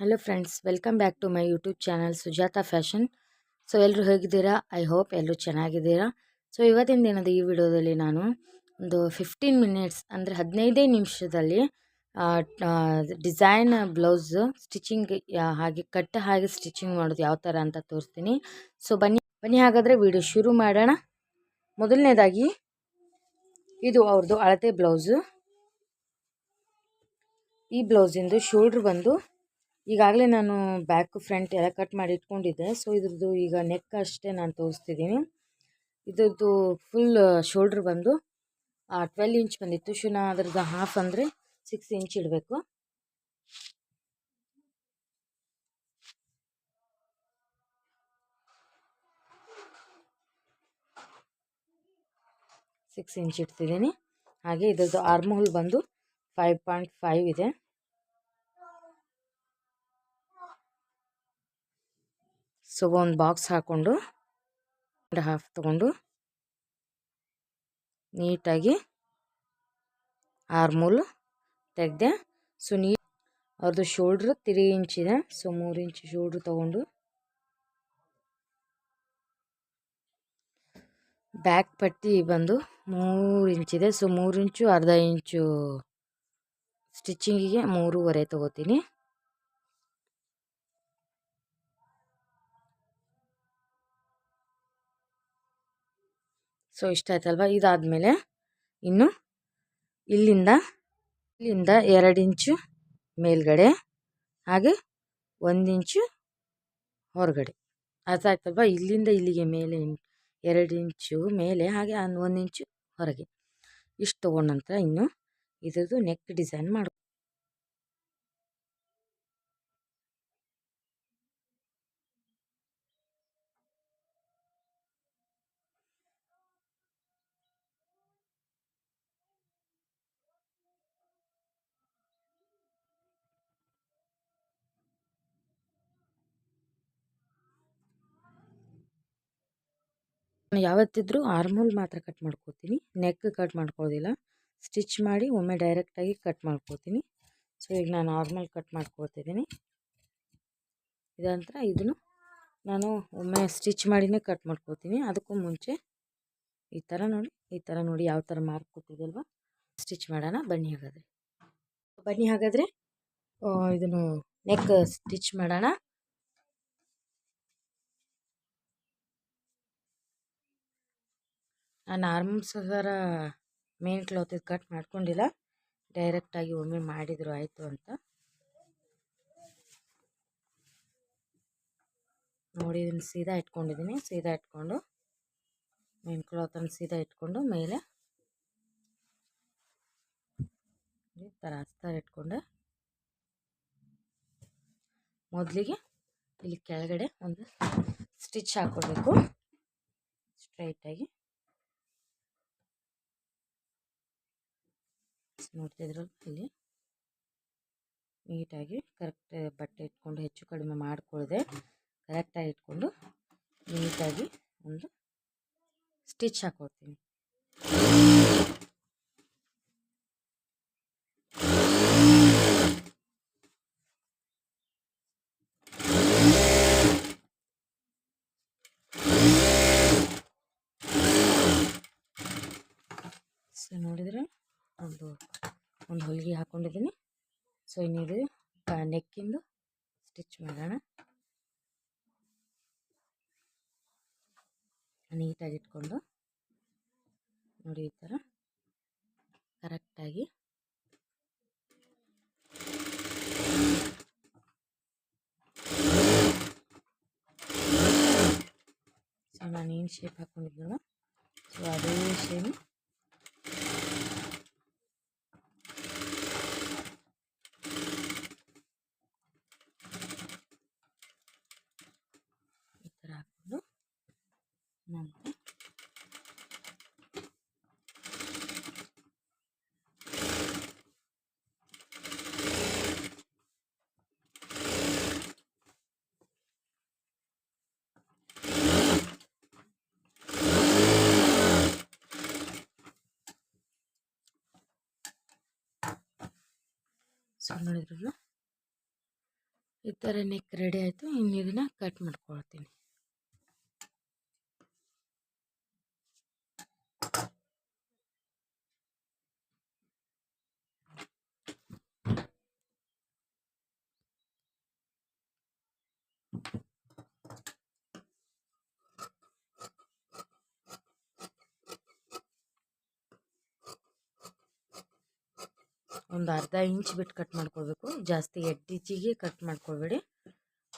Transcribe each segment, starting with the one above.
Hello friends welcome back to my YouTube channel Sujatha fashion so ಎಲ್ಲರೂ ಹೇಗಿದ್ದೀರಾ? I hope ಎಲ್ಲರೂ ಚೆನ್ನಾಗಿದ್ದೀರಾ? So ಇವತ್ತಿನ ದಿನದ ಈ ವಿಡಿಯೋದಲ್ಲಿ ನಾನು ಒಂದು ಫಿಫ್ಟೀನ್ ಮಿನಿಟ್ಸ್ ಅಂದರೆ ಹದಿನೈದೇ ನಿಮಿಷದಲ್ಲಿ ಡಿಸೈನ್ ಬ್ಲೌಸ್ ಸ್ಟಿಚಿಂಗ್ ಹಾಗೆ ಕಟ್ ಹಾಗೆ ಸ್ಟಿಚಿಂಗ್ ಮಾಡೋದು ಯಾವ ಥರ ಅಂತ ತೋರಿಸ್ತೀನಿ. ಸೊ ಬನ್ನಿ ಬನ್ನಿ ಹಾಗಾದರೆ ವಿಡಿಯೋ ಶುರು ಮಾಡೋಣ. ಮೊದಲನೇದಾಗಿ, ಇದು ಅವ್ರದ್ದು ಅಳತೆ ಬ್ಲೌಸು ಈ ಬ್ಲೌಸಿಂದು ಶೋಲ್ಡ್ರ್ ಬಂದು ಈಗಾಗಲೇ ನಾನು ಬ್ಯಾಕ್ ಫ್ರಂಟ್ ಎಲ್ಲ ಕಟ್ ಮಾಡಿ ಇಟ್ಕೊಂಡಿದ್ದೆ. ಸೊ ಇದ್ರದ್ದು ಈಗ ನೆಕ್ ಅಷ್ಟೇ ನಾನು ತೋರಿಸ್ತಿದ್ದೀನಿ. ಇದ್ರದ್ದು ಫುಲ್ ಶೋಲ್ಡ್ರ್ ಬಂದು ಟ್ವೆಲ್ ಇಂಚ್ ಬಂದಿತ್ತು. ಶುನ ಅದ್ರದ್ದು ಹಾಫ್ ಅಂದರೆ ಸಿಕ್ಸ್ ಇಂಚ್ ಇಡಬೇಕು. ಸಿಕ್ಸ್ ಇಂಚ್ ಇಡ್ತಿದ್ದೀನಿ. ಹಾಗೆ ಇದ್ರದ್ದು ಆರ್ಮೋಲ್ ಬಂದು ಫೈವ್ ಪಾಯಿಂಟ್ ಫೈವ್ ಇದೆ. ಸೊ ಒಂದು ಬಾಕ್ಸ್ ಹಾಕ್ಕೊಂಡು ಹಾಫ್ ತೊಗೊಂಡು ನೀಟಾಗಿ ಆರ್ಮೂಲ್ ತೆಗೆದೆ ಸೊ ನೀ ಅವ್ರದ್ದು ಶೋಲ್ಡ್ರ್ ತ್ರೀ ಇಂಚ್ ಇದೆ. ಸೊ ಮೂರು ಇಂಚ್ ಶೋಲ್ಡ್ರ್ ತೊಗೊಂಡು ಬ್ಯಾಕ್ ಪಟ್ಟಿ ಬಂದು ಮೂರು ಇಂಚಿದೆ ಸೊ ಮೂರು ಇಂಚು ಅರ್ಧ ಇಂಚು ಸ್ಟಿಚ್ಚಿಂಗಿಗೆ ಮೂರುವರೆ ತೊಗೋತೀನಿ. ಸೊ ಇಷ್ಟ ಆಯ್ತಲ್ವ? ಇದಾದಮೇಲೆ ಇನ್ನು ಇಲ್ಲಿಂದ ಇಲ್ಲಿಂದ ಎರಡು ಇಂಚು ಮೇಲ್ಗಡೆ, ಹಾಗೆ ಒಂದು ಇಂಚು ಹೊರಗಡೆ. ಅರ್ಥ ಆಯ್ತಲ್ವ ಇಲ್ಲಿಂದ ಇಲ್ಲಿಗೆ ಮೇಲೆ ಎರಡು ಇಂಚು ಮೇಲೆ, ಹಾಗೆ ಒಂದು ಇಂಚು ಹೊರಗೆ. ಇಷ್ಟು ತೊಗೊಂಡ ನಂತರ ಇನ್ನು ಇದ್ರದ್ದು ನೆಕ್ ಡಿಸೈನ್ ಮಾಡಿ ಯಾವತ್ತಿದ್ರೂ ಆರ್ಮೋಲ್ ಮಾತ್ರ ಕಟ್ ಮಾಡ್ಕೋತೀನಿ. Neck cut ಮಾಡ್ಕೊಳ್ಳೋದಿಲ್ಲ. ಸ್ಟಿಚ್ ಮಾಡಿ ಒಮ್ಮೆ ಡೈರೆಕ್ಟಾಗಿ ಕಟ್ ಮಾಡ್ಕೋತೀನಿ. ಸೊ, ಈಗ ನಾನು ನಾರ್ಮಲ್ ಕಟ್ ಮಾಡ್ಕೋತಿದ್ದೀನಿ ಇದಂತರ ಇದನ್ನು ನಾನು ಒಮ್ಮೆ ಸ್ಟಿಚ್ ಮಾಡಿನೇ ಕಟ್ ಮಾಡ್ಕೋತೀನಿ ಅದಕ್ಕೂ ಮುಂಚೆ ಈ ಥರ ನೋಡಿ, ಈ ಥರ ನೋಡಿ ಯಾವ ಥರ ಮಾರ್ಕ್ ಕೊಟ್ಟಿದ್ದಲ್ವ ಸ್ಟಿಚ್ ಮಾಡೋಣ. ಬನ್ನಿ ಹಾಗಾದರೆ. ಬನ್ನಿ ಹಾಗಾದರೆ ಇದನ್ನು ನೆಕ್ ಸ್ಟಿಚ್ ಮಾಡೋಣ. ನಾನು ಆರ್ಮ್ಸರ ಮೇನ್ ಕ್ಲಾತ್ ಕಟ್ ಮಾಡ್ಕೊಂಡಿಲ್ಲ. ಡೈರೆಕ್ಟಾಗಿ ಒಮ್ಮೆ ಮಾಡಿದ್ರು ಆಯಿತು ಅಂತ. ನೋಡಿ ಸೀದಾ ಇಟ್ಕೊಂಡಿದ್ದೀನಿ ಸೀದಾ ಇಟ್ಕೊಂಡು ಮೇನ್ ಕ್ಲಾತನ್ನು ಸೀದಾ ಇಟ್ಕೊಂಡು ಮೇಲೆ ಈ ಥರ ಅಸ್ತಾರ ಇಟ್ಕೊಂಡೆ ಮೊದಲಿಗೆ ಇಲ್ಲಿ ಕೆಳಗಡೆ ಒಂದು ಸ್ಟಿಚ್ ಹಾಕ್ಕೊಳ್ಬೇಕು ಸ್ಟ್ರೈಟಾಗಿ ನೋಡ್ತಿದ್ರಲ್ಲ ಇಲ್ಲಿ. ನೀಟಾಗಿ ಕರೆಕ್ಟ್ ಬಟ್ಟೆ ಇಟ್ಕೊಂಡು ಹೆಚ್ಚು ಕಡಿಮೆ ಮಾಡಿಕೊಳ್ಳದೆ ಕರೆಕ್ಟಾಗಿ ಇಟ್ಕೊಂಡು ನೀಟಾಗಿ ಒಂದು ಸ್ಟಿಚ್ ಹಾಕೊಡ್ತೀನಿ. ಸೊ ನೋಡಿದರೆ ಒಂದು ಒಂದು ಹೊಲಿಗೆ ಹಾಕ್ಕೊಂಡಿದ್ದೀನಿ ಸೊ ಇನ್ನಿದು ನೆಕ್ಕಿಂದು ಸ್ಟಿಚ್ ಮಾಡೋಣ. ನೀಟಾಗಿ ಇಟ್ಕೊಂಡು, ನೋಡಿ ಈ ಥರ ಕರೆಕ್ಟಾಗಿ ಸೊ ನಾನು ಏನು ಶೇಪ್ ಹಾಕ್ಕೊಂಡಿದ್ದೀನೋ ಸೊ ಅದೇ ಶೇಪ್ ನಂತರ ಸೊ ನೋಡಿದ್ರಲ್ಲ ಈ ಥರ ನೆಕ್ ರೆಡಿ ಆಯಿತು ಇನ್ನು ಇದನ್ನು ಕಟ್ ಮಾಡ್ಕೊಳ್ತೀನಿ. ಒಂದು ಅರ್ಧ ಇಂಚ್ ಬಿಟ್ಟು ಕಟ್ ಮಾಡ್ಕೋಬೇಕು. ಜಾಸ್ತಿ ಎಡ್ಡಿಜಿಗೆ ಕಟ್ ಮಾಡ್ಕೊಬೇಡಿ.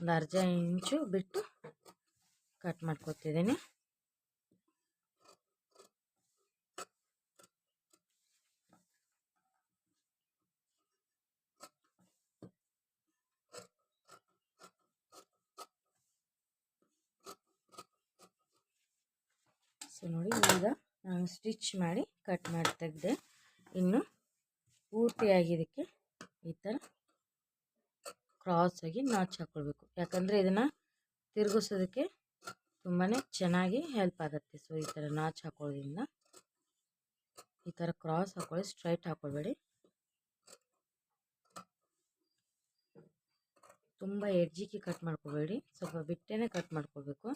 ಒಂದು ಅರ್ಧ ಇಂಚು ಬಿಟ್ಟು ಕಟ್ ಮಾಡ್ಕೊತಿದ್ದೀನಿ. ಸೊ ನೋಡಿ ಈಗ ನಾನು ಸ್ಟಿಚ್ ಮಾಡಿ ಕಟ್ ಮಾಡಿ ತೆಗೆದೆ ಇನ್ನು ಪೂರ್ತಿಯಾಗಿ ಇದಕ್ಕೆ ಈ ಥರ ಕ್ರಾಸಾಗಿ ನಾಚ್ ಹಾಕ್ಕೊಳ್ಬೇಕು ಯಾಕಂದರೆ ಇದನ್ನು ತಿರುಗಿಸೋದಕ್ಕೆ ತುಂಬಾ ಚೆನ್ನಾಗಿ ಹೆಲ್ಪ್ ಆಗುತ್ತೆ. ಸೊ ಈ ಥರ ನಾಚ್ ಹಾಕೊಳ್ಳೋದ್ರಿಂದ ಈ ಥರ ಕ್ರಾಸ್ ಹಾಕೊಳ್ಳಿ ಸ್ಟ್ರೈಟ್ ಹಾಕ್ಕೊಳ್ಬೇಡಿ ತುಂಬ ಎಡ್ಜಿಗೆ ಕಟ್ ಮಾಡ್ಕೋಬೇಡಿ. ಸ್ವಲ್ಪ ಬಿಟ್ಟೇನೆ ಕಟ್ ಮಾಡ್ಕೋಬೇಕು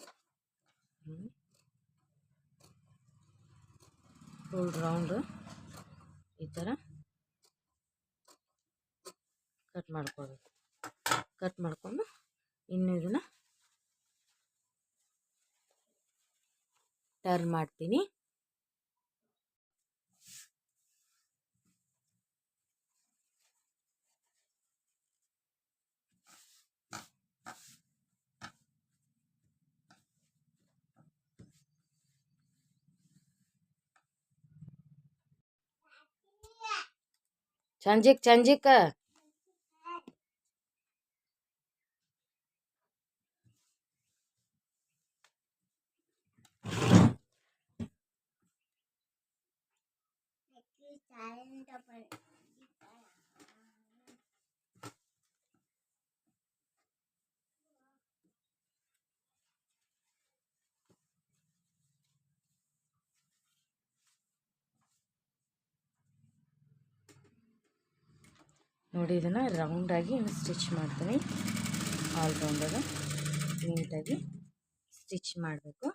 ಫುಲ್ ರೌಂಡು ಈ ಥರ ಕಟ್ ಮಾಡ್ಕೋಬೇಕು ಕಟ್ ಮಾಡಿಕೊಂಡು ಇನ್ನು ಇದನ್ನು ಟರ್ನ್ ಮಾಡ್ತೀನಿ. ಚಂಜಿಕ್ ಚಂಜಿಕ. ನೋಡಿ ಇದನ್ನು ರೌಂಡಾಗಿ ಸ್ಟಿಚ್ ಮಾಡ್ತೀನಿ. ಆಲ್ ರೌಂಡಾಗ ನೀಟಾಗಿ ಸ್ಟಿಚ್ ಮಾಡಬೇಕು.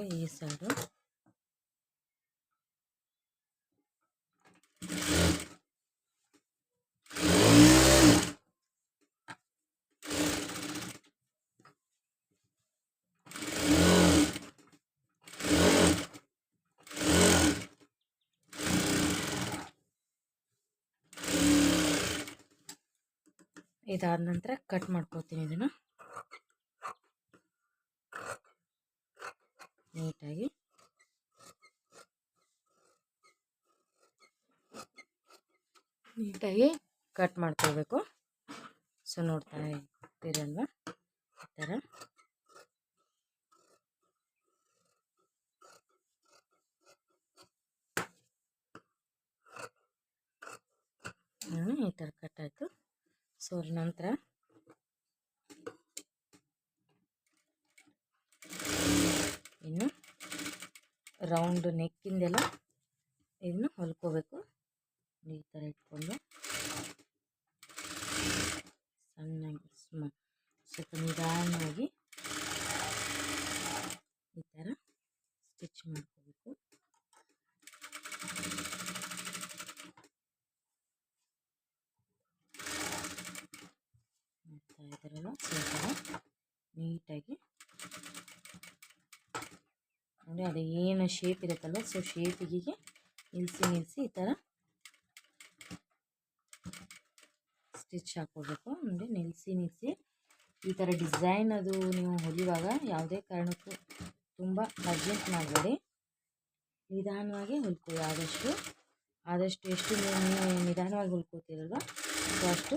ಹಾಗೆ ಈ ಸೈಡು. ಇದಾದ ನಂತರ ಕಟ್ ಮಾಡ್ಕೋತೀನಿ ಇದನ್ನು. ನೀಟಾಗಿ ನೀಟಾಗಿ ಕಟ್ ಮಾಡ್ಕೋಬೇಕು ಸೊ, ನೋಡ್ತಾ ಇರ್ತೀರಲ್ವ ಈ ಥರ. ಈ ಥರ ಕಟ್ ಆಯಿತು. ಸೊ ನಂತರ ಇನ್ನು ರೌಂಡ್ ನೆಕ್ಕಿಂದೆಲ್ಲ ಇದನ್ನು ಹೊಲ್ಕೋಬೇಕು. ಈ ಥರ ಇಟ್ಕೊಂಡು ಸಣ್ಣಗೆ, ಸ್ಮ, ಸ್ವಲ್ಪ ನಿಧಾನವಾಗಿ ಈ ಥರ ಸ್ಟಿಚ್ ಮಾಡ್ಕೋಬೇಕು. ನೀಟಾಗಿ ನೋಡಿ ಅದು ಏನು ಶೇಪ್ ಇರುತ್ತಲ್ಲ ಸೊ ಶೇಪಿಗೆ ನಿಲ್ಲಿಸಿ ನಿಲ್ಲಿಸಿ ಈ ಥರ ಸ್ಟಿಚ್ ಹಾಕೋಬೇಕು ನೋಡಿ ನಿಲ್ಲಿಸಿ ನಿಲ್ಲಿಸಿ ಈ ಥರ ಡಿಸೈನ್ ಅದು ನೀವು ಹೊಲಿಯುವಾಗ ಯಾವುದೇ ಕಾರಣಕ್ಕೂ ತುಂಬ ಅರ್ಜೆಂಟ್ ಮಾಡಬೇಡಿ. ನಿಧಾನವಾಗಿ ಹೊಲ್ಕೊಳ್ಳಿ. ಆದಷ್ಟು ಆದಷ್ಟು ಎಷ್ಟು ನೀವು ನಿಧಾನವಾಗಿ ಹೊಲ್ಕೋತೀರಲ್ವ ಸೊ ಅಷ್ಟು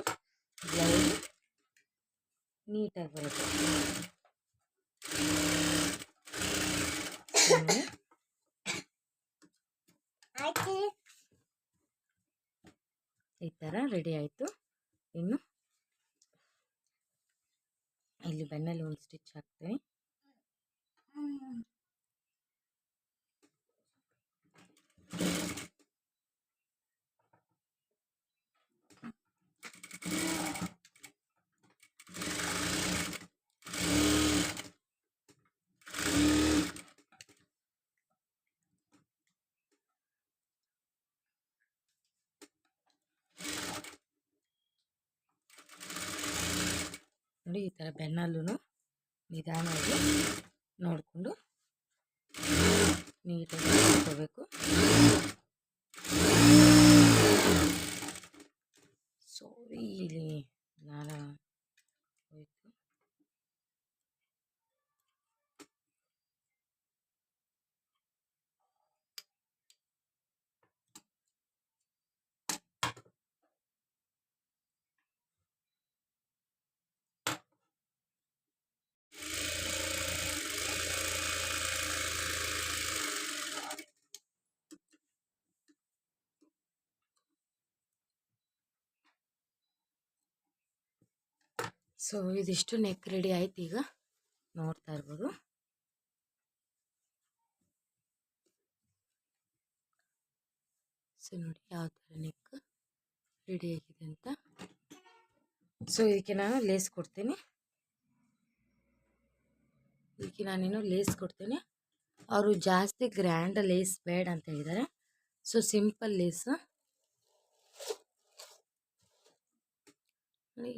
ನೀಟಾಗಿ ಬರುತ್ತೆ. ಈ ಥರ ರೆಡಿ ಆಯಿತು. ಇನ್ನು ಇಲ್ಲಿ ಬೆನ್ನಲ್ಲಿ ಒಂದು ಸ್ಟಿಚ್ ಹಾಕ್ತೀನಿ. ನೋಡಿ ಈ ಥರ ಬೆನ್ನಲ್ಲೂ ನಿಧಾನವಾಗಿ ನೋಡಿಕೊಂಡು ನೀಟಾಗಿ ಮಾಡ್ಕೋಬೇಕು ಸೊ ಇಲ್ಲಿ ದಾರ ಸೊ ಇದಿಷ್ಟು ನೆಕ್ ರೆಡಿ ಆಯ್ತು ಈಗ. ನೋಡ್ತಾ ಇರ್ಬೋದು. ಸೊ ನೋಡಿ ಯಾವ ಥರ ನೆಕ್ ರೆಡಿ ಆಗಿದೆ ಅಂತ. ಸೊ ಇದಕ್ಕೆ ನಾನು ಲೇಸ್ ಕೊಡ್ತೀನಿ. ಇದಕ್ಕೆ ನಾನೇನು ಲೇಸ್ ಕೊಡ್ತೀನಿ. ಅವರು ಜಾಸ್ತಿ ಗ್ರ್ಯಾಂಡ್ ಲೇಸ್ ಬೇಡ ಅಂತ ಹೇಳಿದ್ದಾರೆ. ಸೊ ಸಿಂಪಲ್ ಲೇಸ್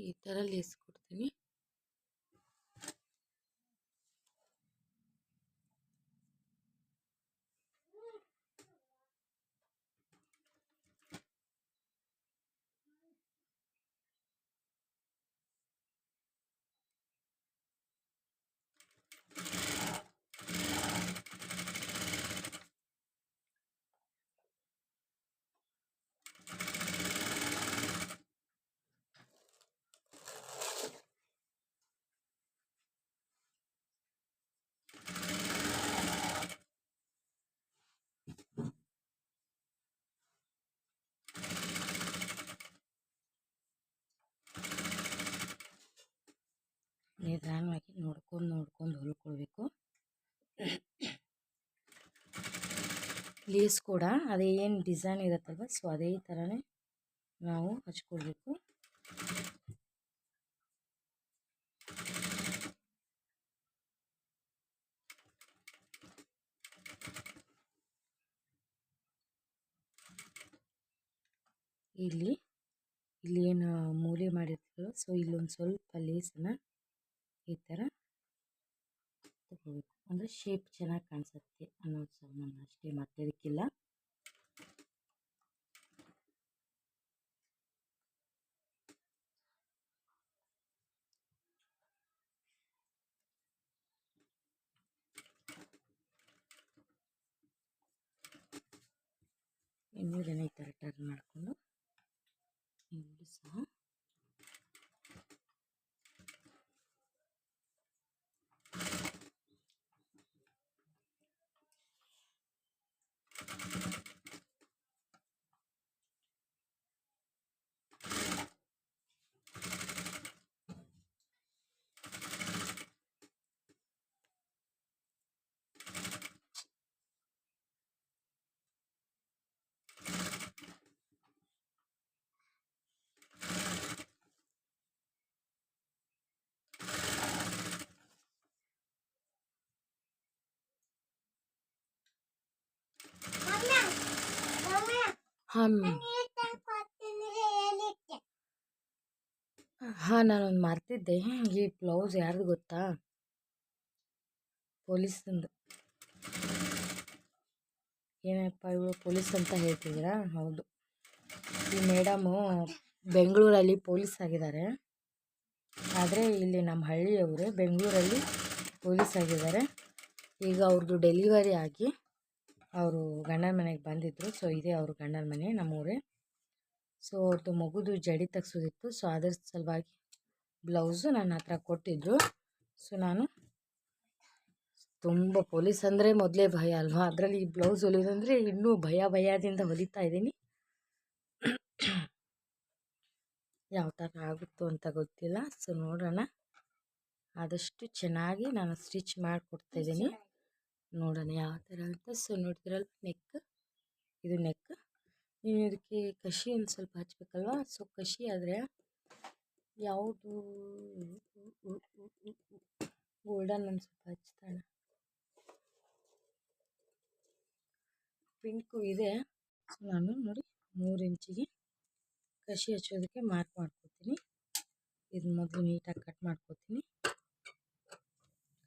ಈ ಥರ ಲೇಸ್ ಕೊಡ್ತೀನಿ ನಿಧಾನವಾಗಿ ಲೇಸ್ ಕೂಡ ಅದೇ ಏನು ಡಿಸೈನ್ ಇರುತ್ತಲ್ವ ಸೊ ಅದೇ ಥರನೇ ನಾವು ಹಚ್ಕೊಳ್ಬೇಕು. ಇಲ್ಲಿ ಇಲ್ಲಿ ಏನು ಮೂಲೆ ಮಾಡಿರ್ತೀವೋ ಸೊ ಇಲ್ಲೊಂದು ಸ್ವಲ್ಪ ಲೇಸನ್ನು ಈ ಥರ ತಗೋಬೇಕು. ಅಂದರೆ ಶೇಪ್ ಚೆನ್ನಾಗಿ ಕಾಣಿಸುತ್ತೆ ಅನ್ನೋ ಸಾಮಾನು ಅಷ್ಟೇ ಮತ್ತೆ ಅದಕ್ಕಿಲ್ಲ ಇನ್ನೂ ಜನ ಈ ಥರ ಟರ್ನ್ ಮಾಡಿಕೊಂಡು ಇನ್ನೂ ಸಹ. ಹಾಂ ಹಾಂ, ನಾನೊಂದು ಮರ್ತಿದ್ದೆ. ಈ ಬ್ಲೌಸ್ ಯಾರ್ದು ಗೊತ್ತಾ? ಪೊಲೀಸಂದು. ಏನಪ್ಪ ಇವಳು ಪೊಲೀಸ್ ಅಂತ ಹೇಳ್ತಿದ್ದೀರಾ? ಹೌದು. ಈ ಮೇಡಮು ಬೆಂಗಳೂರಲ್ಲಿ ಪೊಲೀಸ್ ಆಗಿದ್ದಾರೆ. ಆದರೆ ಇಲ್ಲಿ ನಮ್ಮ ಹಳ್ಳಿಯವರೇ ಬೆಂಗಳೂರಲ್ಲಿ ಪೊಲೀಸ್ ಆಗಿದ್ದಾರೆ. ಈಗ ಅವ್ರದ್ದು ಡೆಲಿವರಿ ಆಗಿ ಅವರು ಗಂಡನ ಮನೆಗೆ ಬಂದಿದ್ದರು ಸೊ, ಇದೇ ಅವರು ಗಂಡನ ಮನೆ ನಮ್ಮೂರೇ. ಸೊ ಅವ್ರದ್ದು ಮಗುದು ಜಡಿ ತೆಗ್ಸೋದಿತ್ತು. ಸೊ, ಅದ್ರ ಸಲುವಾಗಿ ಬ್ಲೌಸು ನನ್ನ ಹತ್ರ ಕೊಟ್ಟಿದ್ದರು ಸೊ, ನಾನು ತುಂಬ ಪೊಲೀಸ್ ಅಂದರೆ ಮೊದಲೇ ಭಯ ಅಲ್ವಾ? ಅದರಲ್ಲಿ ಈ ಬ್ಲೌಸ್ ಹೊಲಿಯೋದಂದರೆ ಇನ್ನೂ ಭಯ ಭಯದಿಂದ ಹೊಲಿತಾ ಇದ್ದೀನಿ. ಯಾವ ಥರ ಆಗುತ್ತೋ ಅಂತ ಗೊತ್ತಿಲ್ಲ. ಸೊ, ನೋಡೋಣ. ಆದಷ್ಟು ಚೆನ್ನಾಗಿ ನಾನು ಸ್ಟಿಚ್ ಮಾಡಿಕೊಡ್ತಾ ಇದ್ದೀನಿ. ನೋಡೋಣ, ಯಾವ ಥರ ಅಂತ. ಸೊ ನೋಡ್ತಿರಲ್ಲ ನೆಕ್ ಇದು ನೆಕ್ ನೀವು ಇದಕ್ಕೆ ಕಷಿ ಒಂದು ಸ್ವಲ್ಪ ಹಚ್ಬೇಕಲ್ವಾ? ಸೊ ಕಷಿ ಆದರೆ ಯಾವುದು? ಗೋಲ್ಡನ್ ಒಂದು ಸ್ವಲ್ಪ ಹಚ್ತಾಳೆ. ಪಿಂಕು ಇದೆ. ಸೊ ನಾನು ನೋಡಿ ಮೂರು ಇಂಚಿಗೆ ಕಷಿ ಹಚ್ಚೋದಕ್ಕೆ ಮಾರ್ಕ್ ಮಾಡ್ಕೊತೀನಿ. ಇದು ಮೊದಲು ನೀಟಾಗಿ ಕಟ್ ಮಾಡ್ಕೊತೀನಿ.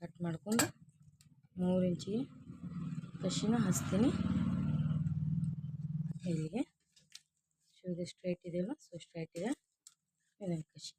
ಕಟ್ ಮಾಡ್ಕೊಂಡು ಮೂರು ಇಂಚಿಗೆ ಕಷಿನ ಹಚ್ತೀನಿ. ಇಲ್ಲಿಗೆ ಇದು ಸ್ಟ್ರೈಟ್ ಇದೆಯಲ್ಲ ಸೊ ಸ್ಟ್ರೈಟ್ ಇದೆ. ಕಷಿ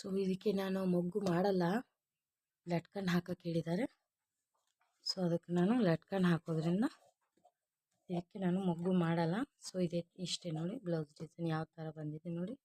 ಸೊ ಇದಕ್ಕೆ ನಾನು ಮೊಗ್ಗು ಮಾಡಲ್ಲ. ಲಟ್ಕನ್ ಹಾಕಕ್ಕೆ ಹೇಳಿದ್ದಾರೆ. ಸೊ ಅದಕ್ಕೆ ನಾನು ಲಟ್ಕನ್ ಹಾಕೋದ್ರಿಂದ ಇದಕ್ಕೆ ನಾನು ಮೊಗ್ಗು ಮಾಡಲ್ಲ. ಸೊ ಇದೆ ಇಷ್ಟೇ ನೋಡಿ, ಬ್ಲೌಸ್ ಡಿಸೈನ್ ಯಾವ ಥರ ಬಂದಿದೆ ನೋಡಿ.